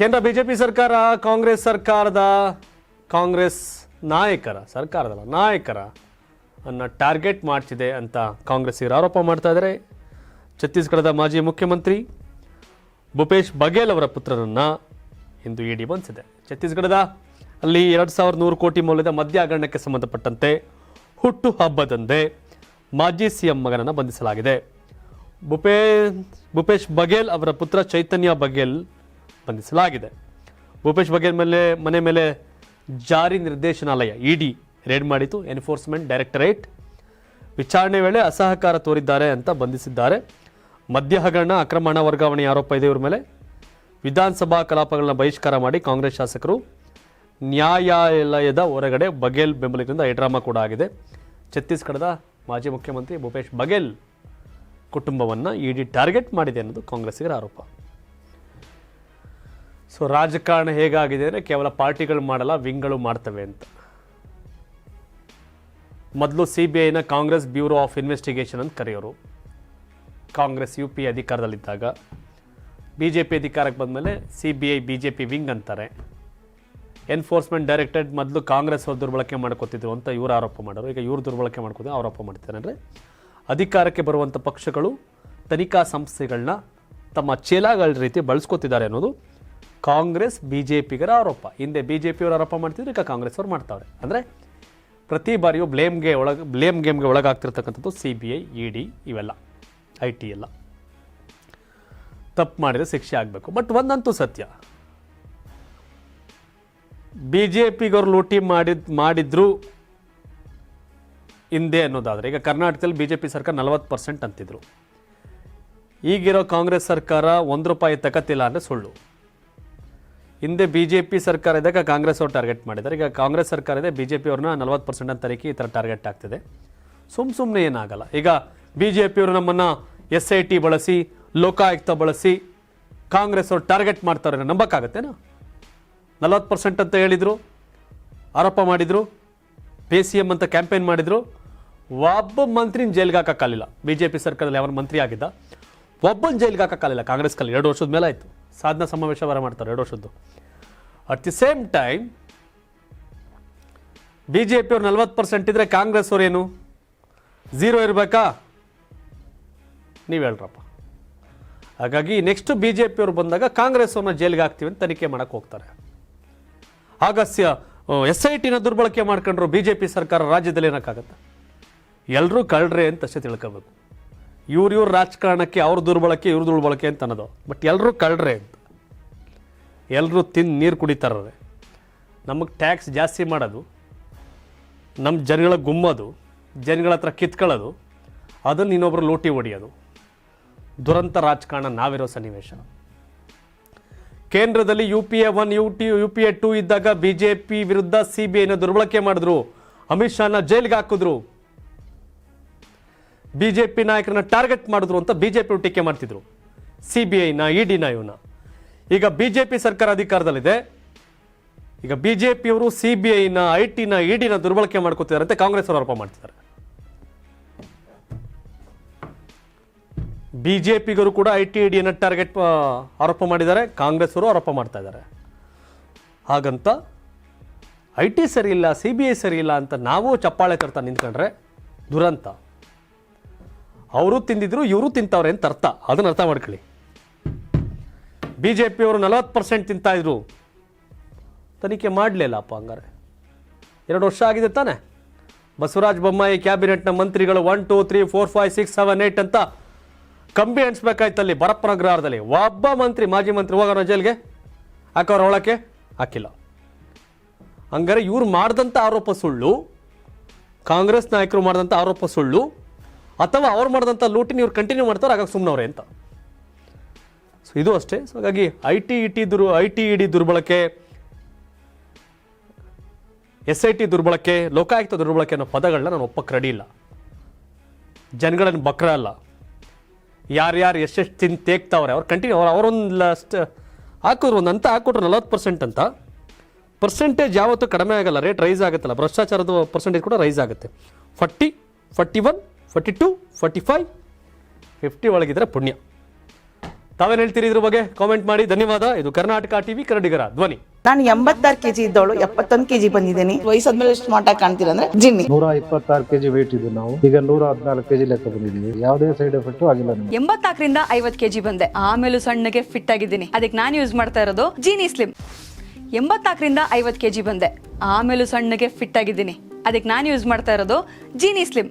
ಕೇಂದ್ರ ಬಿಜೆಪಿ ಸರ್ಕಾರ, ಕಾಂಗ್ರೆಸ್ ಸರ್ಕಾರದ ಕಾಂಗ್ರೆಸ್ ನಾಯಕರ ಸರ್ಕಾರದಲ್ಲ ನಾಯಕರ ಅನ್ನ ಟಾರ್ಗೆಟ್ ಮಾಡ್ತಿದೆ ಅಂತ ಕಾಂಗ್ರೆಸ್ಸಿಗರು ಆರೋಪ ಮಾಡ್ತಾ ಇದ್ದಾರೆ ಛತ್ತೀಸ್ಗಢದ ಮಾಜಿ ಮುಖ್ಯಮಂತ್ರಿ ಭೂಪೇಶ್ ಬಘೇಲ್ ಅವರ ಪುತ್ರರನ್ನು ಇಂದು ಇಡಿ ಬಂದಿದೆ. ಛತ್ತೀಸ್ಗಢದ ಅಲ್ಲಿ ಎರಡು ಸಾವಿರದ ನೂರು ಕೋಟಿ ಮೌಲ್ಯದ ಮದ್ಯ ಹಗರಣಕ್ಕೆ ಸಂಬಂಧಪಟ್ಟಂತೆ ಹುಟ್ಟು ಹಬ್ಬದಂದೇ ಮಾಜಿ ಸಿಎಂ ಮಗನನ್ನು ಬಂಧಿಸಲಾಗಿದೆ. ಭೂಪೇ, ಭೂಪೇಶ್ ಬಘೇಲ್ ಅವರ ಪುತ್ರ ಚೈತನ್ಯ ಬಘೇಲ್ ಬಂಧಿಸಲಾಗಿದೆ. ಭೂಪೇಶ್ ಬಘೇಲ್ ಮೇಲೆ, ಮನೆ ಮೇಲೆ ಜಾರಿ ನಿರ್ದೇಶನಾಲಯ, ಇಡಿ ರೇಡ್ ಮಾಡಿತು ಎನ್ಫೋರ್ಸ್ಮೆಂಟ್ ಡೈರೆಕ್ಟರೇಟ್ ವಿಚಾರಣೆ ವೇಳೆ ಅಸಹಕಾರ ತೋರಿದ್ದಾರೆ ಅಂತ ಬಂಧಿಸಿದ್ದಾರೆ. ಮದ್ಯ ಹಗರಣ, ಅಕ್ರಮ ಹಣ ವರ್ಗಾವಣೆ ಆರೋಪ ಇದೆ ಇವರ ಮೇಲೆ. ವಿಧಾನಸಭಾ ಕಲಾಪಗಳನ್ನ ಬಹಿಷ್ಕಾರ ಮಾಡಿ ಕಾಂಗ್ರೆಸ್ ಶಾಸಕರು ನ್ಯಾಯಾಲಯದ ಹೊರಗಡೆ ಬಘೇಲ್ ಬೆಂಬಲಿಗರಿಂದ ಹೈಡ್ರಾಮಾ ಕೂಡ ಆಗಿದೆ. ಛತ್ತೀಸ್ಗಢದ ಮಾಜಿ ಮುಖ್ಯಮಂತ್ರಿ ಭೂಪೇಶ್ ಬಘೇಲ್ ಕುಟುಂಬವನ್ನು ಇಡಿ ಟಾರ್ಗೆಟ್ ಮಾಡಿದೆ ಅನ್ನೋದು ಕಾಂಗ್ರೆಸ್ಸಿಗರ ಆರೋಪ. ಸೊ ರಾಜಕಾರಣ ಹೇಗಾಗಿದೆ ಅಂದರೆ ಕೇವಲ ಪಾರ್ಟಿಗಳು ಮಾಡಲ್ಲ, ವಿಂಗ್ಗಳು ಮಾಡ್ತವೆ ಅಂತ. ಮೊದಲು ಸಿ ಬಿ ಐನ ಕಾಂಗ್ರೆಸ್ ಬ್ಯೂರೋ ಆಫ್ ಇನ್ವೆಸ್ಟಿಗೇಷನ್ ಅಂತ ಕರೆಯೋರು. ಕಾಂಗ್ರೆಸ್ ಯು ಪಿ ಅಧಿಕಾರದಲ್ಲಿದ್ದಾಗ. ಬಿ ಜೆ ಪಿ ಅಧಿಕಾರಕ್ಕೆ ಬಂದಮೇಲೆ C B I B J P wing ಅಂತಾರೆ. ಎನ್ಫೋರ್ಸ್ಮೆಂಟ್ ಡೈರೆಕ್ಟರೇಟ್ ಮೊದಲು ಕಾಂಗ್ರೆಸ್ ಅವ್ರು ದುರ್ಬಳಕೆ ಮಾಡ್ಕೋತಿದ್ರು ಅಂತ ಇವರು ಆರೋಪ ಮಾಡೋರು. ಈಗ ಇವರು ದುರ್ಬಳಕೆ ಮಾಡ್ಕೋತಾರೆ ಆರೋಪ ಮಾಡ್ತಾರೆ. ಅಂದರೆ ಅಧಿಕಾರಕ್ಕೆ ಬರುವಂಥ ಪಕ್ಷಗಳು ತನಿಖಾ ಸಂಸ್ಥೆಗಳನ್ನ ತಮ್ಮ ಚೇಲಾಗಳ ರೀತಿ ಬಳಸ್ಕೋತಿದ್ದಾರೆ ಅನ್ನೋದು ಕಾಂಗ್ರೆಸ್ ಬಿ ಜೆ ಪಿಗರ ಆರೋಪ. ಹಿಂದೆ ಬಿ ಜೆ ಪಿಯವರು ಆರೋಪ ಮಾಡ್ತಿದ್ರು, ಈಗ ಕಾಂಗ್ರೆಸ್ ಅವ್ರು ಮಾಡ್ತಾವ್ರೆ. ಅಂದರೆ ಪ್ರತಿ ಬಾರಿಯೂ ಬ್ಲೇಮ್ಗೆ ಒಳಗೆ, ಬ್ಲೇಮ್ ಗೇಮ್ಗೆ ಒಳಗಾಗ್ತಿರ್ತಕ್ಕಂಥದ್ದು C B I, E D ಇವೆಲ್ಲ, ಐ ಟಿ ಎಲ್ಲ. ತಪ್ಪು ಮಾಡಿದರೆ ಶಿಕ್ಷೆ ಆಗಬೇಕು. ಬಟ್ ಒಂದಂತೂ ಸತ್ಯ. ಬಿ ಜೆ ಪಿಗವ್ರು ಲೂಟಿ ಮಾಡಿದ್, ಮಾಡಿದ್ರು ಹಿಂದೆ ಅನ್ನೋದಾದರೆ, ಈಗ ಕರ್ನಾಟಕದಲ್ಲಿ ಬಿ ಜೆ ಪಿ ಸರ್ಕಾರ ನಲವತ್ತು ಪರ್ಸೆಂಟ್ ಅಂತಿದ್ರು. ಈಗಿರೋ ಕಾಂಗ್ರೆಸ್ ಸರ್ಕಾರ ಒಂದು ರೂಪಾಯಿ ತಗತ್ತಿಲ್ಲ ಅಂದರೆ ಸುಳ್ಳು. ಹಿಂದೆ ಬಿ ಜೆ ಪಿ ಸರ್ಕಾರ ಇದ್ದಾಗ ಕಾಂಗ್ರೆಸ್ ಅವ್ರು ಟಾರ್ಗೆಟ್ ಮಾಡಿದ್ದಾರೆ. ಈಗ ಕಾಂಗ್ರೆಸ್ ಸರ್ಕಾರ ಇದೆ ಬಿ ಜೆ ಪಿ ಅವ್ರನ್ನ ನಲ್ವತ್ತು ಪರ್ಸೆಂಟ್ ಅಂತ ತರೀಕೆ ಈ ಥರ ಟಾರ್ಗೆಟ್ ಆಗ್ತಿದೆ. ಸುಮ್ಮ ಸುಮ್ಮನೆ ಏನಾಗಲ್ಲ. ಈಗ ಬಿ ಜೆ ಪಿಯವರು ನಮ್ಮನ್ನು ಎಸ್ ಐ ಟಿ ಬಳಸಿ, ಲೋಕಾಯುಕ್ತ ಬಳಸಿ ಕಾಂಗ್ರೆಸ್ ಅವ್ರು ಟಾರ್ಗೆಟ್ ಮಾಡ್ತಾರೆ ನಂಬಕ್ಕಾಗತ್ತೇನಾ? ನಲ್ವತ್ತು ಪರ್ಸೆಂಟ್ ಅಂತ ಹೇಳಿದರು, ಆರೋಪ ಮಾಡಿದರು, ಪಿ ಸಿ ಎಂ ಅಂತ ಕ್ಯಾಂಪೇನ್ ಮಾಡಿದರು. ಒಬ್ಬ ಮಂತ್ರಿನ ಜೈಲ್ಗೆ ಹಾಕೋಕ್ಕಾಗಲಿಲ್ಲ ಬಿ ಜೆ ಪಿ ಸರ್ಕಾರದಲ್ಲಿ ಯಾವ ಮಂತ್ರಿ ಆಗಿದ್ದ, ಒಬ್ಬನ ಜೈಲ್ಗೆ ಹಾಕೋಕ್ಕಾಗಲಿಲ್ಲ ಕಾಂಗ್ರೆಸ್ ಕಾಲ ಎರಡು ವರ್ಷದ ಮೇಲೆ ಆಯಿತು. ಸಾಧನಾ ಸಮಾವೇಶ ಬರ ಮಾಡ್ತಾರೆ ಎರಡು ವರ್ಷದ್ದು. At the same time B J ಪಿಯವ್ರು ನಲ್ವತ್ತು ಪರ್ಸೆಂಟ್ ಇದ್ದರೆ ಕಾಂಗ್ರೆಸ್ ಏನು? ಝೀರೋ ಇರಬೇಕಾ? ನೀವು ಹೇಳ್ರಪ್ಪ. ಹಾಗಾಗಿ ನೆಕ್ಸ್ಟ್ ಬಿ ಜೆ ಪಿಯವ್ರು ಬಂದಾಗ ಕಾಂಗ್ರೆಸ್ ಅವ್ರನ್ನ ಜೈಲಿಗೆ ಹಾಕ್ತೀವಿ ಅಂತ ತನಿಖೆ ಮಾಡಕ್ಕೆ ಹೋಗ್ತಾರೆ. ಆಗಸ್ಯ ಎಸ್ ಐ ಟಿನ ದುರ್ಬಳಕೆ ಮಾಡ್ಕೊಂಡ್ರು ಬಿ ಜೆ ಪಿ ಸರ್ಕಾರ ರಾಜ್ಯದಲ್ಲಿ ಏನಕ್ಕಾಗತ್ತೆ? ಎಲ್ಲರೂ ಕಳ್ರೆ ಅಂತ ಅಷ್ಟೇ ತಿಳ್ಕೋಬೇಕು. ಇವ್ರ ಇವ್ರ ರಾಜಕಾರಣಕ್ಕೆ, ಅವ್ರ ದುರ್ಬಳಕೆ, ಇವ್ರ ದುರ್ಬಳಕೆ ಅಂತ ಅನ್ನೋದು. ಬಟ್ ಎಲ್ಲರೂ ಕಳ್ರೆ ಎಲ್ಲರೂ ತಿಂದು ನೀರು ಕುಡಿತಾರ್ರೆ ನಮಗೆ ಟ್ಯಾಕ್ಸ್ ಜಾಸ್ತಿ ಮಾಡೋದು. ನಮ್ಮ ಜನಗಳ ಗುಮ್ಮೋದು. ಜನಗಳ ಹತ್ರ ಕಿತ್ಕೊಳ್ಳೋದು ಅದನ್ನು ಇನ್ನೊಬ್ರು ಲೋಟಿ ಹೊಡೆಯೋದು. ದುರಂತ ರಾಜಕಾರಣ ನಾವಿರೋ ಸನ್ನಿವೇಶ. ಕೇಂದ್ರದಲ್ಲಿ U P A one U T U P A two ಇದ್ದಾಗ ಬಿ ಜೆ ಪಿ ವಿರುದ್ಧ ಸಿ ಬಿ ಐನ ದುರ್ಬಳಕೆ ಮಾಡಿದ್ರು. ಅಮಿತ್ ಶಾನ ಜೈಲಿಗೆ ಹಾಕಿದ್ರು. ಬಿ ಜೆ ಪಿ ನಾಯಕರನ್ನ ಟಾರ್ಗೆಟ್ ಮಾಡಿದ್ರು ಅಂತ ಬಿ ಜೆ ಪಿ ಟೀಕೆ ಮಾಡ್ತಿದ್ರು. ಸಿ ಬಿ ಐನ ಇ ಡಿನ ಇವನ್ನ ಈಗ ಬಿ ಜೆ ಪಿ ಸರ್ಕಾರ ಅಧಿಕಾರದಲ್ಲಿದೆ. ಈಗ ಬಿ ಜೆ ಪಿಯವರು ಸಿ ಬಿ ಐನ ಐ ಟಿನ ಇ ಡಿನ ದುರ್ಬಳಕೆ ಮಾಡ್ಕೋತಿದ್ದಾರೆ ಅಂತ ಕಾಂಗ್ರೆಸ್ ಅವರು ಆರೋಪ ಮಾಡ್ತಿದ್ದಾರೆ. ಬಿ ಜೆ ಪಿಗರು ಕೂಡ ಐ ಟಿ ಡಿಯನ್ನು ಟಾರ್ಗೆಟ್ ಆರೋಪ ಮಾಡಿದ್ದಾರೆ. ಕಾಂಗ್ರೆಸ್ ಅವರು ಆರೋಪ ಮಾಡ್ತಾ ಇದ್ದಾರೆ. ಹಾಗಂತ ಐ ಟಿ ಸರಿ ಇಲ್ಲ ಸಿ ಬಿ ಐ ಸರಿ ಇಲ್ಲ ಅಂತ ನಾವು ಚಪ್ಪಾಳೆ ತರ್ತಾ ನಿಂತ್ಕೊಂಡ್ರೆ ದುರಂತ. ಅವರು ತಿಂದಿದ್ರು, ಇವರು ತಿಂತವ್ರೆ ಅಂತ ಅರ್ಥ. ಅದನ್ನ ಅರ್ಥ ಮಾಡ್ಕೊಳ್ಳಿ. ಬಿ ಜೆ ಪಿಯವರು ನಲವತ್ತು ಪರ್ಸೆಂಟ್ ತಿಂತಾ ಇದ್ರು. ತನಿಖೆ ಮಾಡಲಿಲ್ಲಪ್ಪ ಹಂಗಾರೆ. ಎರಡು ವರ್ಷ ಆಗಿದೆ ತಾನೆ. ಬಸವರಾಜ ಬೊಮ್ಮಾಯಿ ಕ್ಯಾಬಿನೆಟ್ನ ಮಂತ್ರಿಗಳು one two three four five six seven eight ಅಂತ ಕಂಬಿ ಎಣಿಸ್ಬೇಕಾಯ್ತಲ್ಲಿ ಬರಪ್ಪನ ಗ್ರಹದಲ್ಲಿ ಒಬ್ಬ ಮಂತ್ರಿ, ಮಾಜಿ ಮಂತ್ರಿ ಹೋಗೋಣ ಜೈಲ್ಗೆ? ಹಾಕೋರ ಒಳಕ್ಕೆ ಹಾಕಿಲ್ಲ. ಹಂಗಾರೆ ಇವ್ರು ಮಾಡಿದಂಥ ಆರೋಪ ಸುಳ್ಳು, ಕಾಂಗ್ರೆಸ್ ನಾಯಕರು ಮಾಡಿದಂಥ ಆರೋಪ ಸುಳ್ಳು ಅಥವಾ ಅವ್ರು ಮಾಡಿದಂಥ ಲೂಟಿನ ಇವ್ರು ಕಂಟಿನ್ಯೂ ಮಾಡ್ತಾರೆ ಹಾಗಾಗಿ ಸುಮ್ಮನವ್ರೆ ಅಂತ. ಸೊ ಇದು ಅಷ್ಟೇ. ಸೊ ಹಾಗಾಗಿ ಐ ಟಿ ಇ ಟಿ ದುರ್ ಐ ಟಿ ಇ ಡಿ ದುರ್ಬಳಕೆ ಎಸ್ ಐ ಟಿ ದುರ್ಬಳಕೆ, ಲೋಕಾಯುಕ್ತ ದುರ್ಬಳಕೆ ಅನ್ನೋ ಪದಗಳನ್ನ ನಾನು ಒಪ್ಪಕ್ಕೆ ರೆಡಿ ಇಲ್ಲ. ಜನಗಳನ್ನು ಬಕ್ರ ಅಲ್ಲ. ಯಾರ್ಯಾರು ಎಷ್ಟೆಷ್ಟು ತಿನ್ ತೇಗ್ತಾವ್ರೆ, ಅವ್ರು ಕಂಟಿನ್ಯೂ ಅವ್ರು ಅವರೊಂದು ಲಾಸ್ಟ್ ಹಾಕಿದ್ರು ಒಂದು ಅಂತ ಹಾಕ್ಕೊಟ್ರು ನಲವತ್ತು ಪರ್ಸೆಂಟ್ ಅಂತ. ಪರ್ಸೆಂಟೇಜ್ ಯಾವತ್ತೂ ಕಡಿಮೆ ಆಗಲ್ಲ ರೇಟ್ ರೈಸ್ ಆಗುತ್ತಲ್ಲ, ಭ್ರಷ್ಟಾಚಾರದ ಪರ್ಸೆಂಟೇಜ್ ಕೂಡ ರೈಸ್ ಆಗುತ್ತೆ. Forty forty one forty two forty five fifty ಒಳಗಿದ್ರೆ ಪುಣ್ಯ. ತಾವೇನು ಹೇಳ್ತೀರಿ ಇದ್ರ ಬಗ್ಗೆ? ಕಾಮೆಂಟ್ ಮಾಡಿ. ಧನ್ಯವಾದ. ಇದು ಕರ್ನಾಟಕ ಟಿವಿ ಕನ್ನಡಿಗರ ಧ್ವನಿ. ನಾನು ಎಂಬತ್ತಾರು ಕೆಜಿ ಇದ್ದವಳು ಎಪ್ಪತ್ತೊಂದು ಕೆಜಿ ಬಂದಿದ್ದೀನಿ. ವಯಸ್ಸಾದ್ಮೇಲೆ ಸ್ಮಾರ್ಟ್ ಆಗಿ ಕಾಣ್ತೀರ ಅಂದ್ರೆ ಜಿನ್ನಿ. ನೂರ ಇಪ್ಪತ್ತಾರು ಕೆಜಿ ವೇಟ್ ಇದ್ದು ನಾವು. ಈಗ ನೂರ ಹದಿನಾಲ್ಕು ಕೆಜಿ ಲೆಕ್ಕ ಬಂದಿದ್ದೀವಿ ಯಾವುದೇ ಸೈಡ್ ಎಫೆಕ್ಟ್ ಆಗಿಲ್ಲ ಎಂಬತ್ತಾಕರಿಂದ ಎಂಬತ್ನಾಲ್ಕರಿಂದ ಐವತ್ ಕೆಜಿ ಬಂದೆ. ಆಮೇಲೂ ಸಣ್ಣಗೆ ಫಿಟ್ ಆಗಿದ್ದೀನಿ. ಅದಕ್ಕೆ ನಾನು ಯೂಸ್ ಮಾಡ್ತಾ ಇರೋದು ಜೀನಿ ಸ್ಲಿಮ್ ಎಂಬತ್ನಾಲ್ಕರಿಂದ ಕೆ ಕೆಜಿ ಬಂದೆ. ಆಮೇಲೂ ಸಣ್ಣಗೆ ಫಿಟ್ ಆಗಿದ್ದೀನಿ. ಅದಕ್ಕೆ ನಾನು ಯೂಸ್ ಮಾಡ್ತಾ ಇರೋದು ಜೀನಿ ಸ್ಲಿಮ್